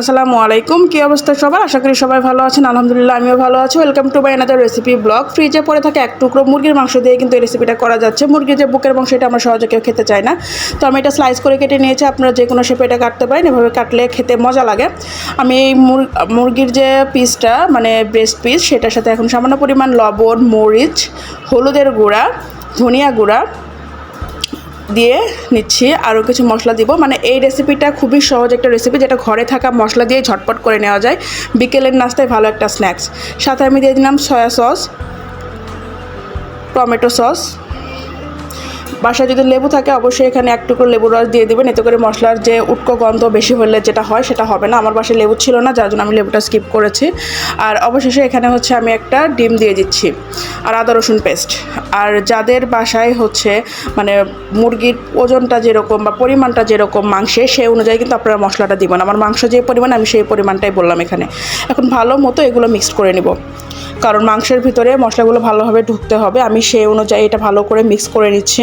আসসালামু আলাইকুম। কী অবস্থা সবার? আশা করি সবাই ভালো আছেন। আলহামদুলিল্লাহ, আমিও ভালো আছি। Welcome to by another recipe blog ফ্রিজে পরে থাকে এক টুকরো মুরগির মাংস দিয়ে কিন্তু এই রেসিপিটা করা যাচ্ছে। মুরগির যে বুকের মাংস, এটা আমরা সহজে কেউ খেতে চাই না। তো আমি এটা স্লাইস করে কেটে নিয়েছি। আপনারা যে কোনো শেপে এটা কাটতে পারেন। এভাবে কাটলে খেতে মজা লাগে। আমি এই মুরগির যে পিসটা মানে ব্রেস্ট পিস সেটার সাথে এখন সামান্য পরিমাণ লবণ, মরিচ, হলুদের গুঁড়া, ধনিয়া গুঁড়া দিয়ে নিচ্ছি, আরও কিছু মশলা দিব। মানে এই রেসিপিটা খুবই সহজ একটা রেসিপি যেটা ঘরে থাকা মশলা দিয়ে ঝটপট করে নেওয়া যায়। বিকেলের নাস্তায় ভালো একটা স্ন্যাক্স সাথে আমি দিয়ে দিলাম সয়া সস টমেটো সস বাসায় যদি লেবু থাকে, অবশ্যই এখানে এক টুকরো লেবুর রস দিয়ে দেবেন। এতে করে মশলার যে উটকো গন্ধ বেশি হলে যেটা হয়, সেটা হবে না। আমার বাসায় লেবু ছিল না, যার জন্য আমি লেবুটা স্কিপ করেছি। আর অবশেষে এখানে হচ্ছে আমি একটা ডিম দিয়ে দিচ্ছি আর আদা রসুন পেস্ট আর যাদের বাসায় হচ্ছে মানে মুরগির ওজনটা যেরকম বা পরিমাণটা যেরকম মাংসে সেই অনুযায়ী কিন্তু আপনারা মশলাটা দিবেন। আমার মাংস যে পরিমাণ, আমি সেই পরিমাণটাই বললাম এখানে। এখন ভালো মতো এগুলো মিক্সড করে নিব। কারণ মাংসের ভিতরে মশলাগুলো ভালোভাবে ঢুকতে হবে। আমি সেই অনুযায়ী এটা ভালো করে মিক্স করে নিচ্ছি।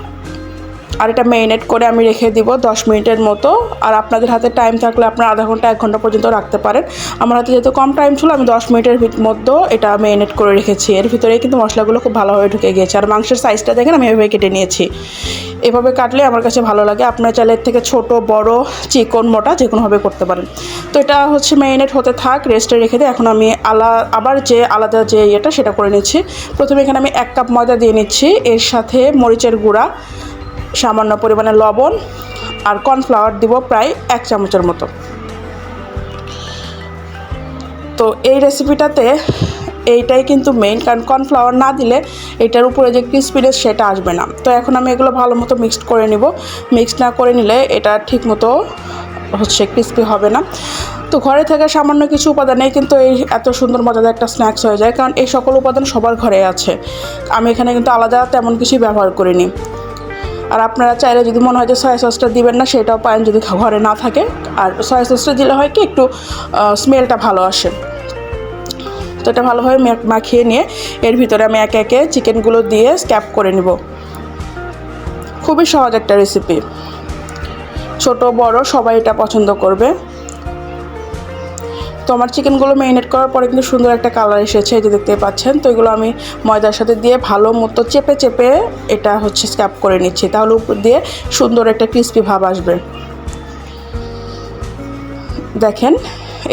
আর এটা মেরিনেট করে আমি রেখে দিব দশ মিনিটের মতো। আর আপনাদের হাতে টাইম থাকলে আপনারা আধা ঘণ্টা, এক ঘণ্টা পর্যন্ত রাখতে পারেন। আমার হাতে যেহেতু কম টাইম ছিল, আমি দশ মিনিটের মধ্যে এটা মেরিনেট করে রেখেছি। এর ভিতরেই কিন্তু মশলাগুলো খুব ভালোভাবে ঢুকে গিয়েছে। আর মাংসের সাইজটা দেখেন, আমি এভাবে কেটে নিয়েছি। এভাবে কাটলে আমার কাছে ভালো লাগে। আপনার চালের থেকে ছোট, বড়, চিকন, মোটা যে কোনোভাবে করতে পারেন। তো এটা হচ্ছে মেরিনেট হতে থাক রেস্টে রেখে দিই এখন আমি আলা আবার যে আলাদা যে ইয়েটা সেটা করে নিচ্ছি। প্রথমে এখানে আমি এক কাপ ময়দা দিয়ে নিচ্ছি। এর সাথে মরিচের গুঁড়া সামান্য পরিমাণে লবণ আর কর্নফ্লাওয়ার দিব প্রায় এক চামচের মতো। তো এই রেসিপিটাতে এইটাই কিন্তু মেইন কারণ কর্নফ্লাওয়ার না দিলে এটার উপরে যে ক্রিসপিনেস সেটা আসবে না। তো এখন আমি এগুলো ভালো মতো মিক্সড করে নিব। মিক্সড না করে নিলে এটা ঠিক মতো হচ্ছে ক্রিস্পি হবে না। তো ঘরে থাকা সামান্য কিছু উপাদানেই কিন্তু এই এত সুন্দর মজাদার একটা স্ন্যাক্স হয়ে যায়, কারণ এই সকল উপাদান সবার ঘরে আছে। আমি এখানে কিন্তু আলাদা তেমন কিছুই ব্যবহার করিনি। আর আপনারা চাইলে যদি মনে হয় যে সয়া সসটা দিবেন না, সেটাও পারেন যদি ঘরে না থাকে। আর সয়া সসটা দিলে হয় কি, একটু স্মেলটা ভালো আসে। তো এটা ভালোভাবে মাখিয়ে নিয়ে এর ভিতরে আমি একে একে চিকেনগুলো দিয়ে স্ক্যাপ করে নিব। খুবই সহজ একটা রেসিপি ছোট, বড়, সবাই এটা পছন্দ করবে। তো আমার চিকেনগুলো মেরিনেট করার পরে কিন্তু সুন্দর একটা কালার এসেছে, এই যে দেখতে পাচ্ছেন। তো এগুলো আমি ময়দার সাথে দিয়ে ভালো মতো চেপে চেপে এটা হচ্ছে স্ক্যাপ করে নিচ্ছি। তাহলে উপর দিয়ে সুন্দর একটা ক্রিস্পি ভাব আসবে। দেখেন,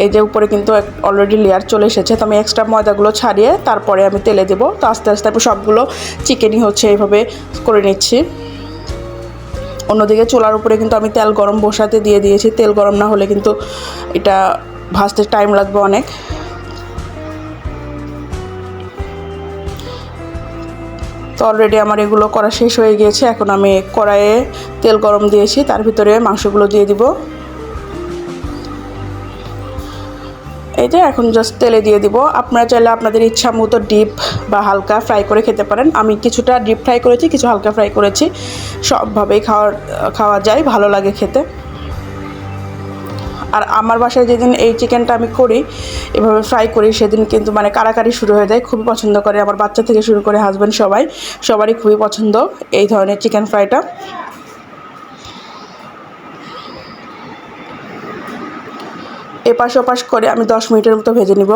এই যে উপরে কিন্তু অলরেডি লেয়ার চলে এসেছে। তো আমি এক্সট্রা ময়দাগুলো ছাড়িয়ে তারপরে আমি তেলে দেবো। তো আস্তে আস্তে আমি সবগুলো চিকেনই হচ্ছে এইভাবে করে নিচ্ছি। অন্যদিকে চুলার উপরে কিন্তু আমি তেল গরম বসাতে দিয়ে দিয়েছি। তেল গরম না হলে কিন্তু এটা ভাজতে টাইম লাগবে অনেক। তো অলরেডি আমার এগুলো করা শেষ হয়ে গিয়েছে। এখন আমি কড়াইয়ে তেল গরম দিয়েছি, তার ভিতরে মাংসগুলো দিয়ে দিব। যে এখন জাস্ট তেলে দিয়ে দিব। আপনারা চাইলে আপনাদের ইচ্ছা মতো ডিপ বা হালকা ফ্রাই করে খেতে পারেন। আমি কিছুটা ডিপ ফ্রাই করেছি, কিছু হালকা ফ্রাই করেছি। সবভাবেই খাওয়ার, খাওয়া যায়, ভালো লাগে খেতে। আর আমার বাসায় যেদিন এই চিকেনটা আমি করি, এভাবে ফ্রাই করি, সেদিন কিন্তু মানে কারাকারি শুরু হয়ে যায়, খুবই পছন্দ করে আমার বাচ্চা থেকে শুরু করে হাজব্যান্ড সবাই, সবারই খুবই পছন্দ এই ধরনের চিকেন ফ্রাইটা এপাশ ওপাশ করে আমি দশ মিনিটের মতো ভেজে নিব।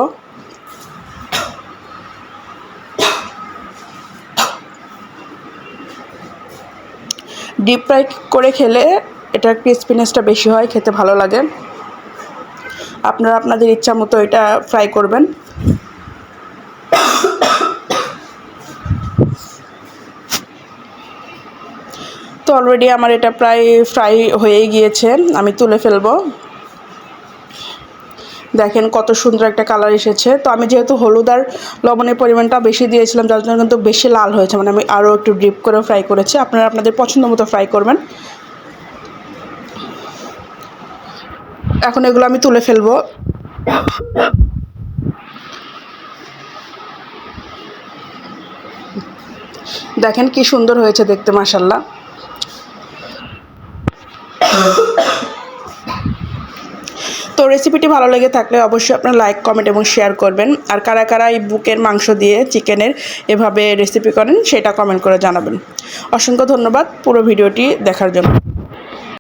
ডিপ ফ্রাই করে খেলে এটার ক্রিসপিনেসটা বেশি হয়, খেতে ভালো লাগে। আপনারা আপনাদের ইচ্ছা মতো এটা ফ্রাই করবেন। তো অলরেডি আমার এটা প্রায় ফ্রাই হয়েই গিয়েছে, আমি তুলে ফেলব। দেখেন কত সুন্দর একটা কালার এসেছে। তো আমি যেহেতু হলুদ আর লবণের পরিমাণটা বেশি দিয়েছিলাম, যার জন্য কিন্তু বেশি লাল হয়েছে। মানে আমি আরও একটু ডিপ করে ফ্রাই করেছি। আপনারা আপনাদের পছন্দ মতো ফ্রাই করবেন। এখন এগুলো আমি তুলে ফেলব। দেখেন কি সুন্দর হয়েছে দেখতে মাসাল্লাহ তো রেসিপিটি ভালো লেগে থাকলে অবশ্যই আপনার লাইক কমেন্ট এবং শেয়ার করবেন। আর কারা কারা এই বুকের মাংস দিয়ে চিকেনের এভাবে রেসিপি করেন, সেটা কমেন্ট করে জানাবেন। অসংখ্য ধন্যবাদ পুরো ভিডিওটি দেখার জন্য।